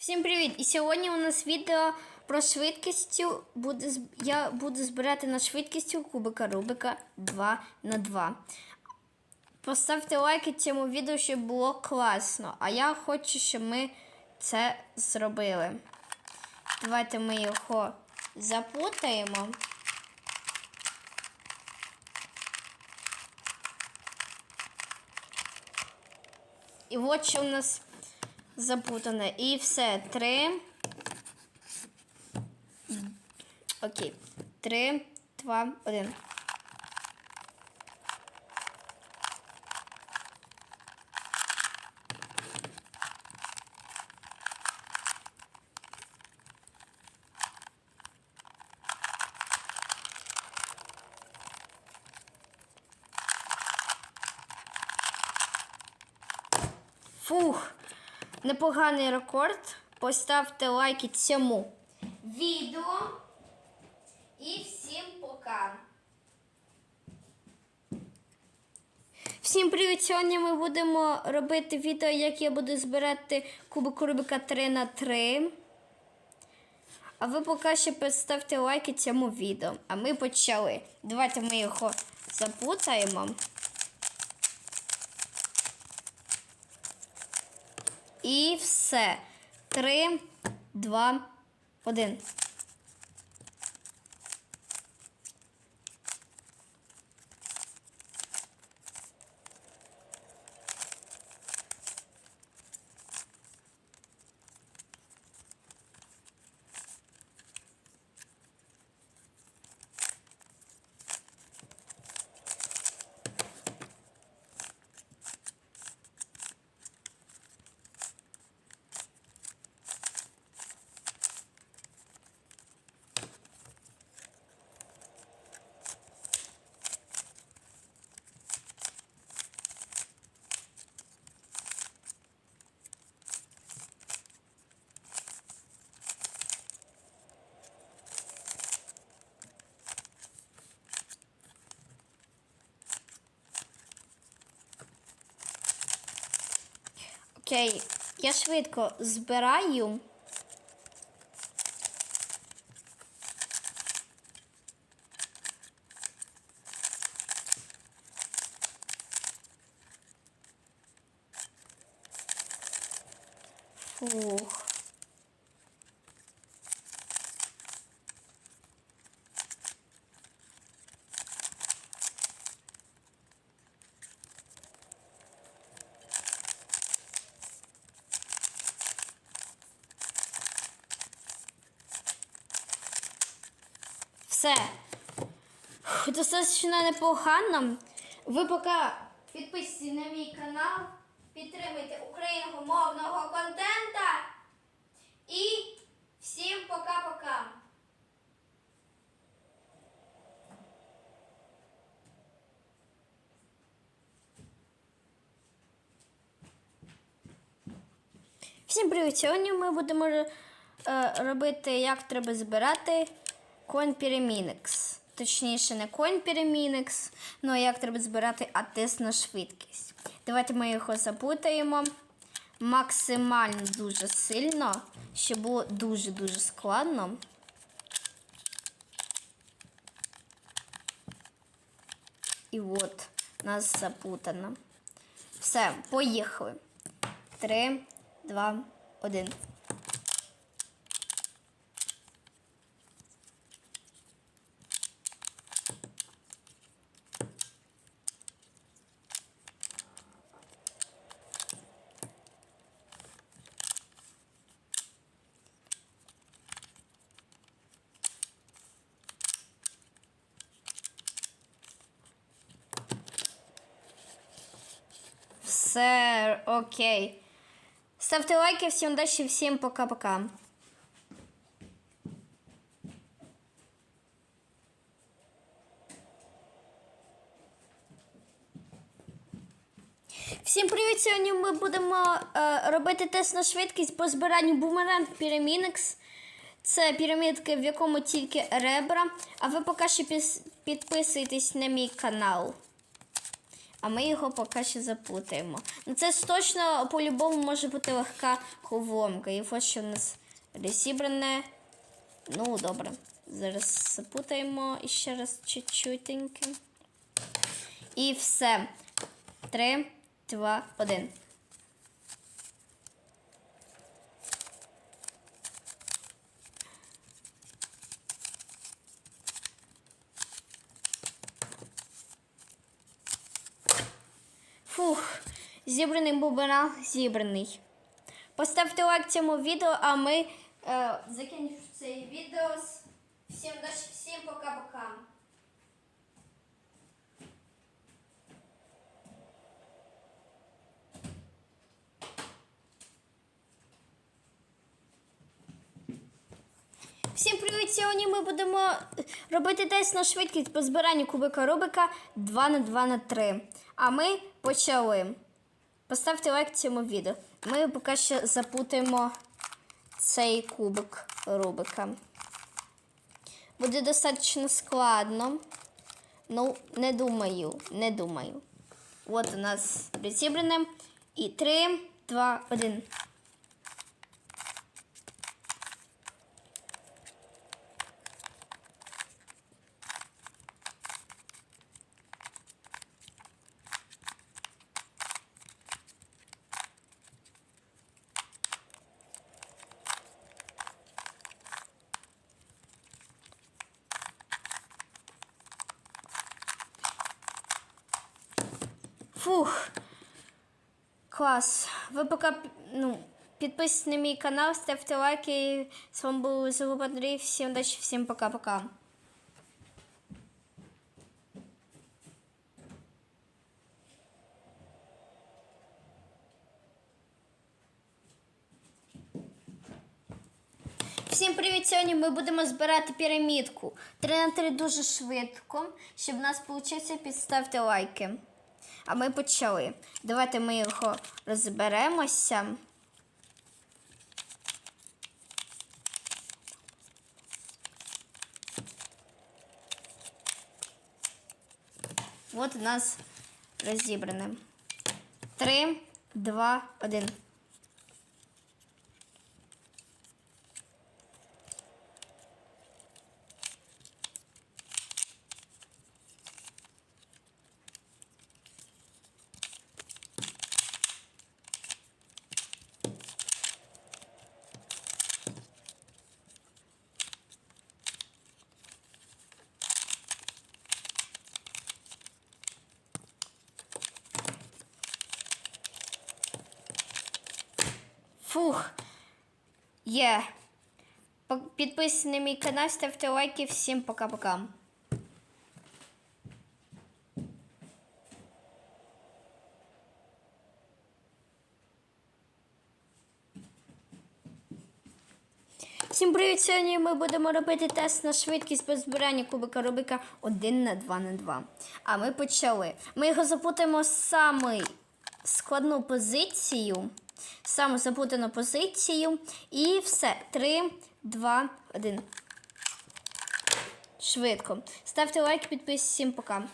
Всім привіт! І сьогодні у нас відео про швидкістю. Буде, я буду збирати на швидкістю кубика Рубика 2 на 2. Поставте лайки цьому відео, щоб було класно. А я хочу, щоб ми це зробили. Давайте ми його запутаємо. І от що у нас запутане. І все. Три. Окей. Три, два, один. Фух, непоганий рекорд. Поставте лайки цьому відео. І всім пока. Всім привіт! Сьогодні ми будемо робити відео, як я буду збирати кубик Рубика 3 на 3. А ви поки що поставте лайки цьому відео. А ми почали. Давайте ми його запутаємо. І все. Три, два, один. Окей, я швидко збираю. Фух. Все. Достатньо непогано. Ви поки підписуйтесь на мій канал, підтримуйте україномовного контента. І всім пока-пока. Всім привіт! Сьогодні ми будемо е, робити, як треба збирати Coin Pyramidix. Точніше, не Coin Pyramidix, але як треба збирати атес на швидкість. Давайте ми його запутаємо максимально дуже сильно, щоб було дуже-дуже складно. І от нас запутано. Все, поїхали. Три, два, один. Все окей. Ставте лайки, всім удачі, всім пока-пока. Всім привіт! Сьогодні ми будемо е, робити тест на швидкість по збиранню бумеранг Pyramidix. Це пірамідки, в якому тільки ребра. А ви поки що підписуйтесь на мій канал. А ми його поки що запутаємо. Ну це ж точно по-любому може бути легка ховомка. І ось що в нас розібране. Ну, добре. Зараз запутаємо ще раз чуть-чутеньки. І все. Три, два, один. Фух, зібраний бубенал зібраний. Поставте лайк цьому відео, а ми е, закінчимо це відео. Всім удачі, всім пока-пока. Всім привіт! Сьогодні ми будемо робити тест на швидкість по збиранню кубика Рубика 2 на 2 на 3. А ми почали. Поставте лайк цьому відео. Ми поки що запутаємо цей кубик Рубика. Буде достатньо складно. Ну, не думаю, не думаю. От у нас розібране. І 3, 2, 1. Фух. Клас. Ви поки ну, підписуйтесь на мій канал, ставте лайки. З вами був Зелуба Андрій. Всім удачі, всім пока-пока. Всім привіт! Сьогодні ми будемо збирати пірамідку. 3 на 3 дуже швидко. Щоб в нас вийшло, підставте лайки. А ми почали. Давайте ми його розберемося. От у нас розібране. Три, два, один. Фух. Є. По- Підписуйтесь на мій канал, ставте лайки. Всім пока-пока. Всім привіт! Сьогодні ми будемо робити тест на швидкість по збиранню кубика Рубика 1 на 2 на 2. А ми почали. Ми його запутаємо в самий складну позицію. Саму запутану позицію. І все. 3, 2, 1. Швидко. Ставте лайк, підписуйтесь. Всім пока.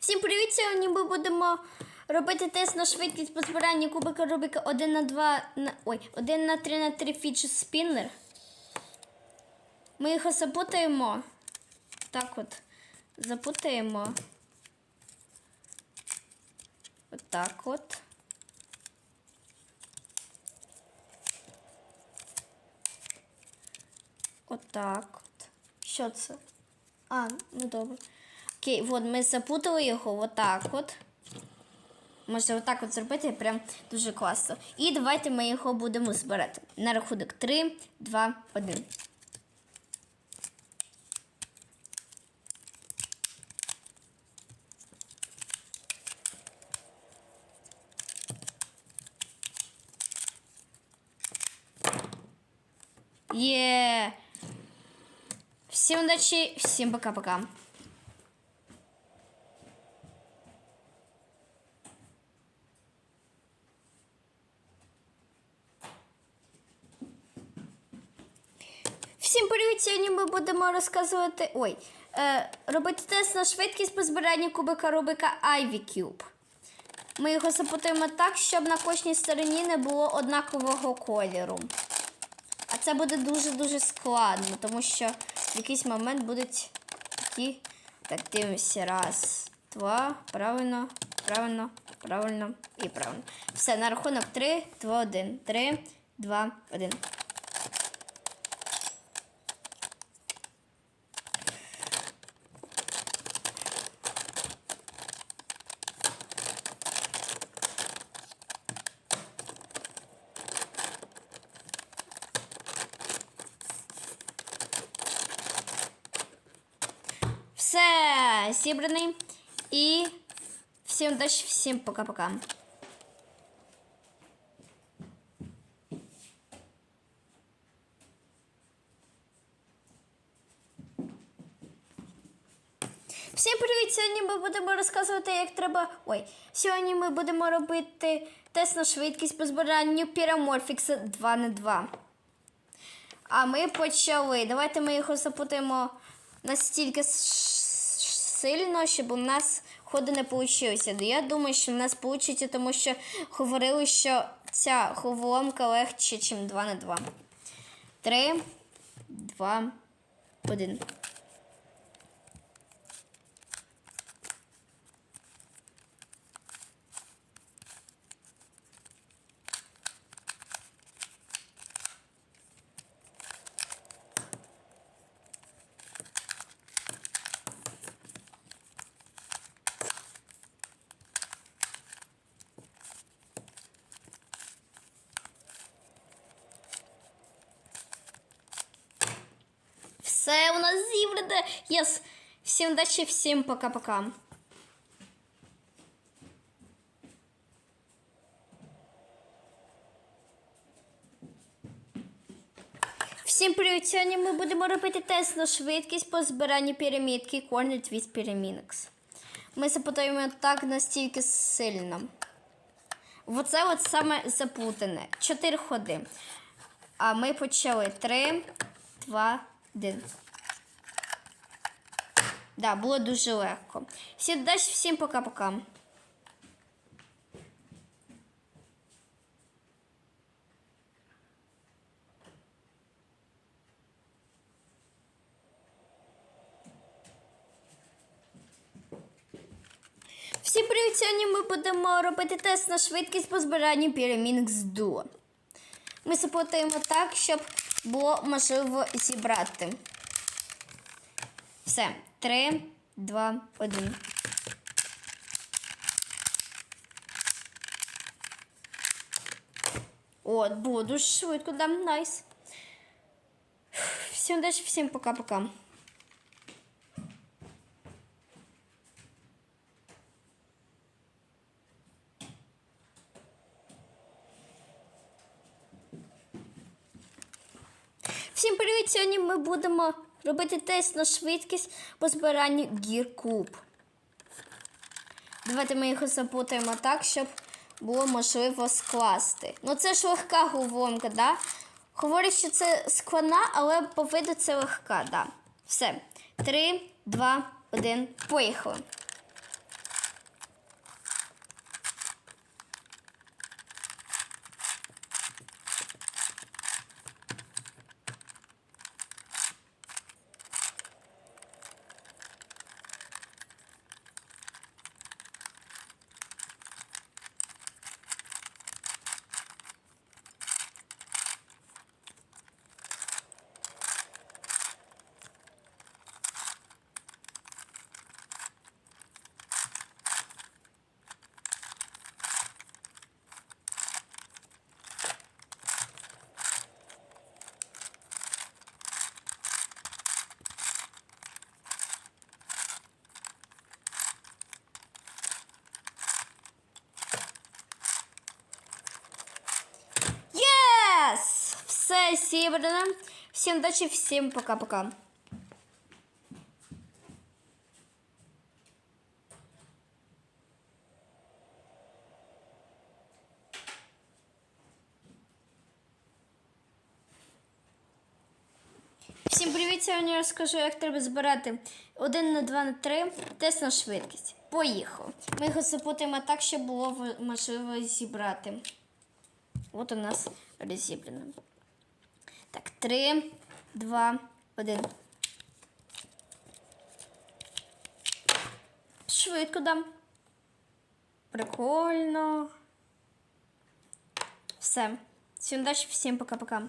Всім привіт! Сьогодні ми будемо робити тест на швидкість по збиранню кубика Рубика 1 на 2 на ой, 1 на 3 на 3 фіч спіннер. Ми його запутаємо. Так от. Запутаємо. Отак от. Отак от. Що це? А, ну добре. Окей, от ми запутали його отак от. Можна отак от зробити, прям дуже класно. І давайте ми його будемо збирати. На рахунок 3, 2, 1. Є. Всім удачі, всім пока-пока. Всім привіт! Сьогодні ми будемо розказувати. Ой, е, робити тест на швидкість по збиранню кубика Рубика Ivy Cube. Ми його запутаємо так, щоб на кожній стороні не було однакового кольору. А це буде дуже-дуже складно, тому що в якийсь момент будуть такі. Так, дивимося. Раз, два, правильно, правильно, правильно і правильно. Все, на рахунок 3, 2, 1. 3, 2, 1. Все, зібраний. І всім удачі, всім пока-пока. Всім привіт! Сьогодні ми будемо розказувати, як треба. Ой, сьогодні ми будемо робити тест на швидкість по збиранню піраморфікса 2 на 2. А ми почали. Давайте ми його запутаємо настільки сильно, щоб у нас ходи не вийшло. Я думаю, що в нас вийде, тому що говорили, що ця головоломка легше, ніж 2 на 2. 3, 2, 1. Все у нас зібране. Єс. Всім удачі, всім пока-пока. Всім привіт! Сьогодні ми будемо робити тест на швидкість по збиранню пірамідки Corner Twist Pyramidix. Ми запутаємо так настільки сильно. Оце от саме заплутане. Чотири ходи. А ми почали. Три, два, один. Да, було дуже легко. Всім удачі, всім пока-пока. Всім привіт! Сьогодні ми будемо робити тест на швидкість по збиранню пірамідок з дуо. Ми заплутаємо так, щоб було можливо зібрати. Все. Три, два, один. От, було дуже швидко, да, найс. Всім удачі, всім пока-пока. Всім привіт! Сьогодні ми будемо робити тест на швидкість по збиранню гір-куб. Давайте ми його запутаємо так, щоб було можливо скласти. Ну це ж легка головоломка, да? Говорять, що це складна, але по виду це легка, да. Все. Три, два, один. Поїхали. всей братан. Всем удачи, всем пока-пока. Всім привіт! Сьогодні я розкажу, як треба збирати 1 на 2 на 3 тест на швидкість. Поїхав. Ми його запутаємо так, щоб було можливо зібрати. От у нас розібрано. Три, два, один. Швидко дам. Прикольно. Все. Всім удачі, всім пока-пока.